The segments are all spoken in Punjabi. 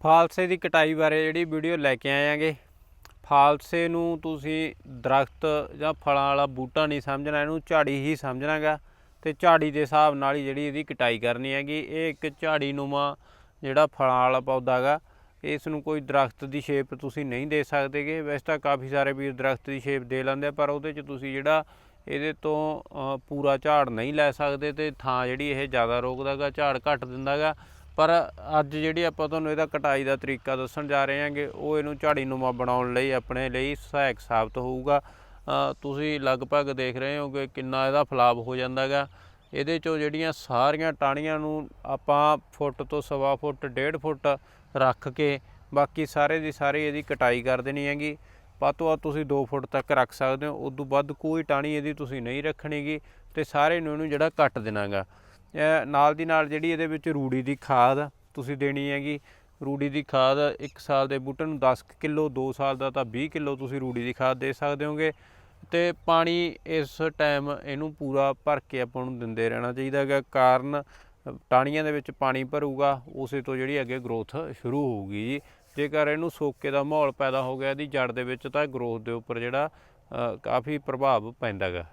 ਫਾਲਸੇ ਦੀ ਕਟਾਈ ਬਾਰੇ ਜਿਹੜੀ ਵੀਡੀਓ ਲੈ ਕੇ ਆਏ ਆਂਗੇ। ਫਾਲਸੇ ਨੂੰ ਤੁਸੀਂ ਦਰਖਤ ਜਾਂ ਫਲਾਂ ਵਾਲਾ ਬੂਟਾ ਨਹੀਂ ਸਮਝਣਾ, ਇਹਨੂੰ ਝਾੜੀ ਹੀ ਸਮਝਣਾਗਾ ਤੇ ਝਾੜੀ ਦੇ ਹਿਸਾਬ ਨਾਲ ਹੀ ਜਿਹੜੀ ਇਹਦੀ ਕਟਾਈ ਕਰਨੀ ਹੈਗੀ। ਇਹ ਇੱਕ ਝਾੜੀ ਨੂਮਾ ਜਿਹੜਾ ਫਲਾਂ ਵਾਲਾ ਪੌਦਾ ਗਾ, ਇਸ ਨੂੰ ਕੋਈ ਦਰਖਤ ਦੀ ਸ਼ੇਪ ਤੁਸੀਂ ਨਹੀਂ ਦੇ ਸਕਦੇਗੇ। ਵੈਸੇ ਤਾਂ ਕਾਫੀ ਸਾਰੇ ਵੀਰ ਦਰਖਤ ਦੀ ਸ਼ੇਪ ਦੇ ਲੈਂਦੇ ਪਰ ਉਹਦੇ 'ਚ ਤੁਸੀਂ ਜਿਹੜਾ ਇਹਦੇ ਤੋਂ ਪੂਰਾ ਝਾੜ ਨਹੀਂ ਲੈ ਸਕਦੇ ਤੇ ਥਾਂ ਜਿਹੜੀ ਇਹ ਜ਼ਿਆਦਾ ਰੋਕਦਾਗਾ ਝਾੜ ਘੱਟ ਦਿੰਦਾਗਾ ਪਰ ਅੱਜ ਜਿਹੜੀ ਆਪਾਂ ਤੁਹਾਨੂੰ ਇਹਦਾ ਕਟਾਈ ਦਾ ਤਰੀਕਾ ਦੱਸਣ ਜਾ ਰਹੇ ਹਾਂਗੇ, ਉਹ ਇਹਨੂੰ ਝਾੜੀ ਨੂਮਾ ਬਣਾਉਣ ਲਈ, ਆਪਣੇ ਲਈ ਸਹਾਇਕ ਸਾਬਤ ਹੋਊਗਾ। ਤੁਸੀਂ ਲਗਭਗ ਦੇਖ ਰਹੇ ਹੋ ਕਿ ਕਿੰਨਾ ਇਹਦਾ ਫਲਾਬ ਹੋ ਜਾਂਦਾਗਾ ਇਹਦੇ ਚੋਂ ਜਿਹੜੀਆਂ ਸਾਰੀਆਂ ਟਾਹਣੀਆਂ ਨੂੰ ਆਪਾਂ ਫੁੱਟ ਤੋਂ ਸਵਾ ਫੁੱਟ, ਡੇਢ ਫੁੱਟ ਰੱਖ ਕੇ ਬਾਕੀ ਸਾਰੇ ਦੀ ਸਾਰੀ ਇਹਦੀ ਕਟਾਈ ਕਰ ਦੇਣੀ ਹੈਗੀ। ਵੱਧ ਤੋਂ ਵੱਧ ਤੁਸੀਂ 2 ਫੁੱਟ ਤੱਕ ਰੱਖ ਸਕਦੇ ਹੋ। ਉਦੋਂ ਵੱਧ ਕੋਈ ਟਾਹਣੀ ਇਹਦੀ ਤੁਸੀਂ ਨਹੀਂ ਰੱਖਣੀਗੀ ਤੇ ਸਾਰੇ ਨੂੰ ਇਹਨੂੰ ਜਿਹੜਾ ਕੱਟ ਦੇਣਾਗਾ ਇਹ ਨਾਲ ਦੀ ਨਾਲ ਜਿਹੜੀ ਇਹਦੇ ਵਿੱਚ ਰੂੜੀ ਦੀ ਖਾਦ ਤੁਸੀਂ ਦੇਣੀ ਹੈਗੀ, ਰੂੜੀ ਦੀ ਖਾਦ 1 ਸਾਲ ਦੇ ਬੂਟੇ ਨੂੰ 10 ਕਿਲੋ 2 ਸਾਲ ਦਾ ਤਾਂ 20 ਕਿਲੋ ਤੁਸੀਂ ਰੂੜੀ ਦੀ ਖਾਦ ਦੇ ਸਕਦੇ ਹੋਗੇ ਤੇ ਪਾਣੀ ਇਸ ਟਾਈਮ ਇਹਨੂੰ ਪੂਰਾ ਭਰ ਕੇ ਆਪਾਂ ਨੂੰ ਦਿੰਦੇ ਰਹਿਣਾ ਚਾਹੀਦਾ ਹੈਗਾ, ਕਾਰਨ ਟਾਹਣੀਆਂ ਦੇ ਵਿੱਚ ਪਾਣੀ ਭਰੂਗਾ, ਉਸੇ ਤੋਂ ਜਿਹੜੀ ਅੱਗੇ ਗਰੋਥ ਸ਼ੁਰੂ ਹੋਊਗੀ ਜੀ। ਜੇਕਰ ਇਹਨੂੰ ਸੋਕੇ ਦਾ ਮਾਹੌਲ ਪੈਦਾ ਹੋ ਗਿਆ ਇਹਦੀ ਜੜ ਦੇ ਵਿੱਚ ਤਾਂ ਗਰੋਥ ਦੇ ਉੱਪਰ ਜਿਹੜਾ ਕਾਫੀ ਪ੍ਰਭਾਵ ਪੈਂਦਾ ਹੈਗਾ।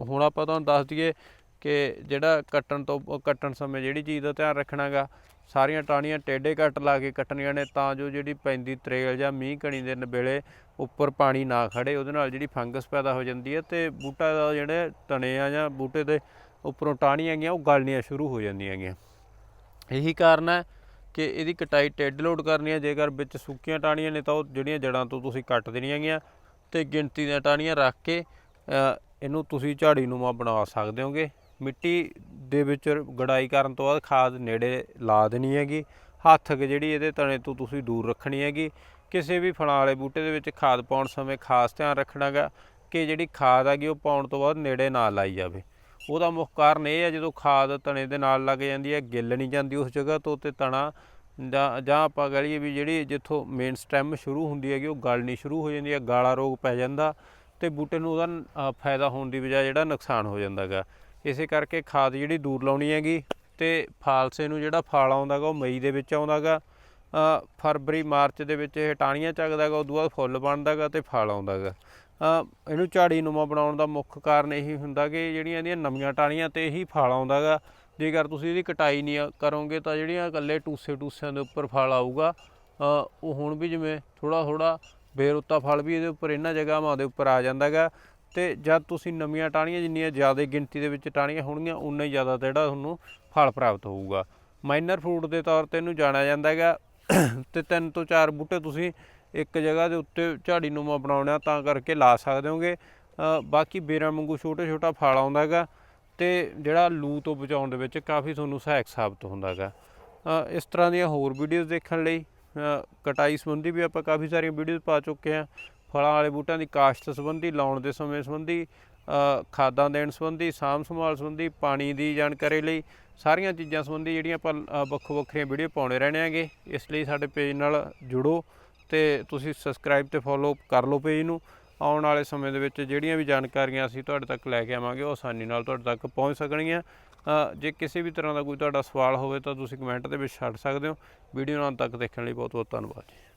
ਹੁਣ ਆਪਾਂ ਤੁਹਾਨੂੰ ਦੱਸ ਦਈਏ ਕਿ ਜਿਹੜਾ ਕੱਟਣ ਤੋਂ ਕੱਟਣ ਸਮੇਂ ਜਿਹੜੀ ਚੀਜ਼ ਦਾ ਧਿਆਨ ਰੱਖਣਾਗਾ, ਸਾਰੀਆਂ ਟਾਹਣੀਆਂ ਟੇਢੇ ਕੱਟ ਲਾ ਕੇ ਕੱਟਣੀਆਂ ਨੇ ਤਾਂ ਜੋ ਜਿਹੜੀ ਪੈਂਦੀ ਤਰੇਲ ਜਾਂ ਮੀਂਹ ਕਣੀ ਦੇ ਵੇਲੇ ਉੱਪਰ ਪਾਣੀ ਨਾ ਖੜੇ ਉਹਦੇ ਨਾਲ ਜਿਹੜੀ ਫੰਗਸ ਪੈਦਾ ਹੋ ਜਾਂਦੀ ਹੈ ਤੇ ਬੂਟਾ ਦਾ ਜਿਹੜੇ ਤਣੇ ਆ ਜਾਂ ਬੂਟੇ ਦੇ ਉੱਪਰੋਂ ਟਾਹਣੀਆਂ ਗੀਆਂ ਉਹ ਗਲਣੀਆਂ ਸ਼ੁਰੂ ਹੋ ਜਾਂਦੀਆਂ ਗੀਆਂ ਇਹੀ ਕਾਰਨ ਹੈ ਕਿ ਇਹਦੀ ਕਟਾਈ ਟੇਢ ਲੋਡ ਕਰਨੀ ਹੈ, ਜੇਕਰ ਵਿੱਚ ਸੁੱਕੀਆਂ ਟਾਹਣੀਆਂ ਨੇ ਤਾਂ ਉਹ ਜਿਹੜੀਆਂ ਜੜਾਂ ਤੋਂ ਤੁਸੀਂ ਕੱਟ ਦੇਣੀਆਂ ਗੀਆਂ ਤੇ ਗਿਣਤੀ ਦੀਆਂ ਟਾਹਣੀਆਂ ਰੱਖ ਕੇ ਇਹਨੂੰ ਤੁਸੀਂ ਝਾੜੀ ਨੂਮਾ ਬਣਾ ਸਕਦੇ ਹੋਗੇ। ਮਿੱਟੀ ਦੇ ਵਿੱਚ ਗੜਾਈ ਕਰਨ ਤੋਂ ਬਾਅਦ ਖਾਦ ਨੇੜੇ ਲਾ ਦੇਣੀ ਹੈਗੀ। ਹੱਥ ਕੁ ਜਿਹੜੀ ਇਹਦੇ ਤਣੇ ਤੋਂ ਤੁਸੀਂ ਦੂਰ ਰੱਖਣੀ ਹੈਗੀ। ਕਿਸੇ ਵੀ ਫਲਾਂ ਵਾਲੇ ਬੂਟੇ ਦੇ ਵਿੱਚ ਖਾਦ ਪਾਉਣ ਸਮੇਂ ਖਾਸ ਧਿਆਨ ਰੱਖਣਾਗਾ ਕਿ ਜਿਹੜੀ ਖਾਦ ਹੈਗੀ ਉਹ ਪਾਉਣ ਤੋਂ ਬਾਅਦ ਨੇੜੇ ਨਾ ਲਾਈ ਜਾਵੇ। ਉਹਦਾ ਮੁੱਖ ਕਾਰਨ ਇਹ ਹੈ ਜਦੋਂ ਖਾਦ ਤਣੇ ਦੇ ਨਾਲ ਲੱਗ ਜਾਂਦੀ ਹੈ, ਗਿੱਲ ਨਹੀਂ ਜਾਂਦੀ ਉਸ ਜਗ੍ਹਾ ਤੋਂ ਤੇ ਤਣਾ ਜਾਂ ਜਾਂ ਆਪਾਂ ਕਹ ਲਈਏ ਵੀ ਜਿਹੜੀ ਜਿੱਥੋਂ ਮੇਨ ਸਟੈਮ ਸ਼ੁਰੂ ਹੁੰਦੀ ਹੈਗੀ, ਉਹ ਗਲਣੀ ਸ਼ੁਰੂ ਹੋ ਜਾਂਦੀ ਹੈ ਗਾਲਾ ਰੋਗ ਪੈ ਜਾਂਦਾ ਤੇ ਬੂਟੇ ਨੂੰ ਉਹਦਾ ਫਾਇਦਾ ਹੋਣ ਦੀ ਬਜਾਏ ਜਿਹੜਾ ਨੁਕਸਾਨ ਹੋ ਜਾਂਦਾਗਾ। ਇਸੇ ਕਰਕੇ ਖਾਦ ਜਿਹੜੀ ਦੂਰ ਲਾਉਣੀ ਹੈਗੀ ਤੇ ਫਾਲਸੇ ਨੂੰ ਜਿਹੜਾ ਫਲ ਆਉਂਦਾਗਾ ਉਹ ਮਈ ਦੇ ਵਿੱਚ ਆਉਂਦਾਗਾ ਅ, ਫਰਵਰੀ ਮਾਰਚ ਦੇ ਵਿੱਚ ਇਹ ਟਾਹਣੀਆਂ ਚੱਕਦਾਗਾ ਉਦੋਂ ਬਾਅਦ ਫੁੱਲ ਬਣਦਾਗਾ ਤੇ ਫਲ ਆਉਂਦਾਗਾ। ਅ, ਇਹਨੂੰ ਝਾੜੀ ਨੂਮਾ ਬਣਾਉਣ ਦਾ ਮੁੱਖ ਕਾਰਨ ਇਹੀ ਹੁੰਦਾ ਕਿ ਜਿਹੜੀਆਂ ਇਹਦੀਆਂ ਨਵੀਆਂ ਟਾਹਣੀਆਂ ਤੇ ਹੀ ਫਲ ਆਉਂਦਾਗਾ। ਜੇਕਰ ਤੁਸੀਂ ਇਹਦੀ ਕਟਾਈ ਨਹੀਂ ਕਰੋਗੇ ਤਾਂ ਜਿਹੜੀਆਂ ਇਕੱਲੇ ਟੂਸੇ ਟੂਸਿਆਂ ਦੇ ਉੱਪਰ ਫਲ ਆਊਗਾ ਉਹ ਹੁਣ ਵੀ ਜਿਵੇਂ ਥੋੜਾ ਥੋੜਾ ਬੇਰੁੱਤਾ ਫਲ ਵੀ ਇਹਦੇ ਉੱਪਰ ਇਹਨਾਂ ਜਗ੍ਹਾਵਾਂ ਦੇ ਉੱਪਰ ਆ ਜਾਂਦਾਗਾ। ਤੇ ਜਦ ਤੁਸੀਂ ਨਵੀਆਂ ਟਾਹਣੀਆਂ ਜਿੰਨੀਆਂ ਜ਼ਿਆਦਾ ਗਿਣਤੀ ਦੇ ਵਿੱਚ ਟਾਹਣੀਆਂ ਹੋਣਗੀਆਂ ਉਨਾ ਹੀ ਜ਼ਿਆਦਾ ਜਿਹੜਾ ਤੁਹਾਨੂੰ ਫਲ ਪ੍ਰਾਪਤ ਹੋਊਗਾ। ਮਾਈਨਰ ਫਰੂਟ ਦੇ ਤੌਰ ਤੇ ਇਹਨੂੰ ਜਾਣਿਆ ਜਾਂਦਾ ਹੈਗਾ। ਤੇ ਤਿੰਨ ਤੋਂ ਚਾਰ ਬੂਟੇ ਤੁਸੀਂ ਇੱਕ ਜਗ੍ਹਾ ਦੇ ਉੱਤੇ ਝਾੜੀ ਨੂਮਾ ਬਣਾਉਣਾ, ਤਾਂ ਕਰਕੇ ਲਾ ਸਕਦੇ ਹੋਗੇ। ਬਾਕੀ ਬੇਰਾਂ ਵਾਂਗੂ ਛੋਟਾ ਛੋਟਾ ਫਲ ਆਉਂਦਾ ਹੈਗਾ ਤੇ ਜਿਹੜਾ ਲੂ ਤੋਂ ਬਚਾਉਣ ਦੇ ਵਿੱਚ ਕਾਫੀ ਤੁਹਾਨੂੰ ਸਹਾਇਕ ਸਾਬਤ ਹੁੰਦਾ ਹੈਗਾ। ਇਸ ਤਰ੍ਹਾਂ ਦੀਆਂ ਹੋਰ ਵੀਡੀਓਜ਼ ਦੇਖਣ ਲਈ ਕਟਾਈ ਸੰਬੰਧੀ ਵੀ ਆਪਾਂ ਕਾਫੀ ਸਾਰੀਆਂ ਵੀਡੀਓਜ਼ ਪਾ ਚੁੱਕੇ ਹਾਂ। ਫਲਾਂ ਵਾਲੇ ਬੂਟਿਆਂ ਦੀ ਕਾਸ਼ਤ ਸੰਬੰਧੀ, ਲਾਉਣ ਦੇ ਸਮੇਂ ਸੰਬੰਧੀ ਖਾਦਾਂ ਦੇਣ ਸੰਬੰਧੀ, ਸਾਂਭ ਸੰਭਾਲ ਸੰਬੰਧੀ, ਪਾਣੀ ਦੀ ਜਾਣਕਾਰੀ ਲਈ ਸਾਰੀਆਂ ਚੀਜ਼ਾਂ ਸੰਬੰਧੀ ਜਿਹੜੀਆਂ ਆਪਾਂ ਵੱਖੋ ਵੱਖਰੀਆਂ ਵੀਡੀਓ ਪਾਉਣੇ ਰਹਿਣੇ ਆਂਗੇ ਇਸ ਲਈ ਸਾਡੇ ਪੇਜ ਨਾਲ ਜੁੜੋ ਤੇ ਤੁਸੀਂ ਸਬਸਕ੍ਰਾਈਬ ਤੇ ਫੋਲੋ ਕਰ ਲਓ ਪੇਜ ਨੂੰ। ਆਉਣ ਵਾਲੇ ਸਮੇਂ ਦੇ ਵਿੱਚ ਜਿਹੜੀਆਂ ਵੀ ਜਾਣਕਾਰੀਆਂ ਅਸੀਂ ਤੁਹਾਡੇ ਤੱਕ ਲੈ ਕੇ ਆਵਾਂਗੇ, ਉਹ ਆਸਾਨੀ ਨਾਲ ਤੁਹਾਡੇ ਤੱਕ ਪਹੁੰਚ ਸਕਣਗੀਆਂ। ਜੇ ਕਿਸੇ ਵੀ ਤਰ੍ਹਾਂ ਦਾ ਕੋਈ ਤੁਹਾਡਾ ਸਵਾਲ ਹੋਵੇ ਤਾਂ ਤੁਸੀਂ ਕਮੈਂਟ ਦੇ ਵਿੱਚ ਛੱਡ ਸਕਦੇ ਹੋ। ਵੀਡੀਓ ਨੂੰ ਅੰਤ ਤੱਕ ਦੇਖਣ ਲਈ ਬਹੁਤ ਬਹੁਤ ਧੰਨਵਾਦ ਜੀ।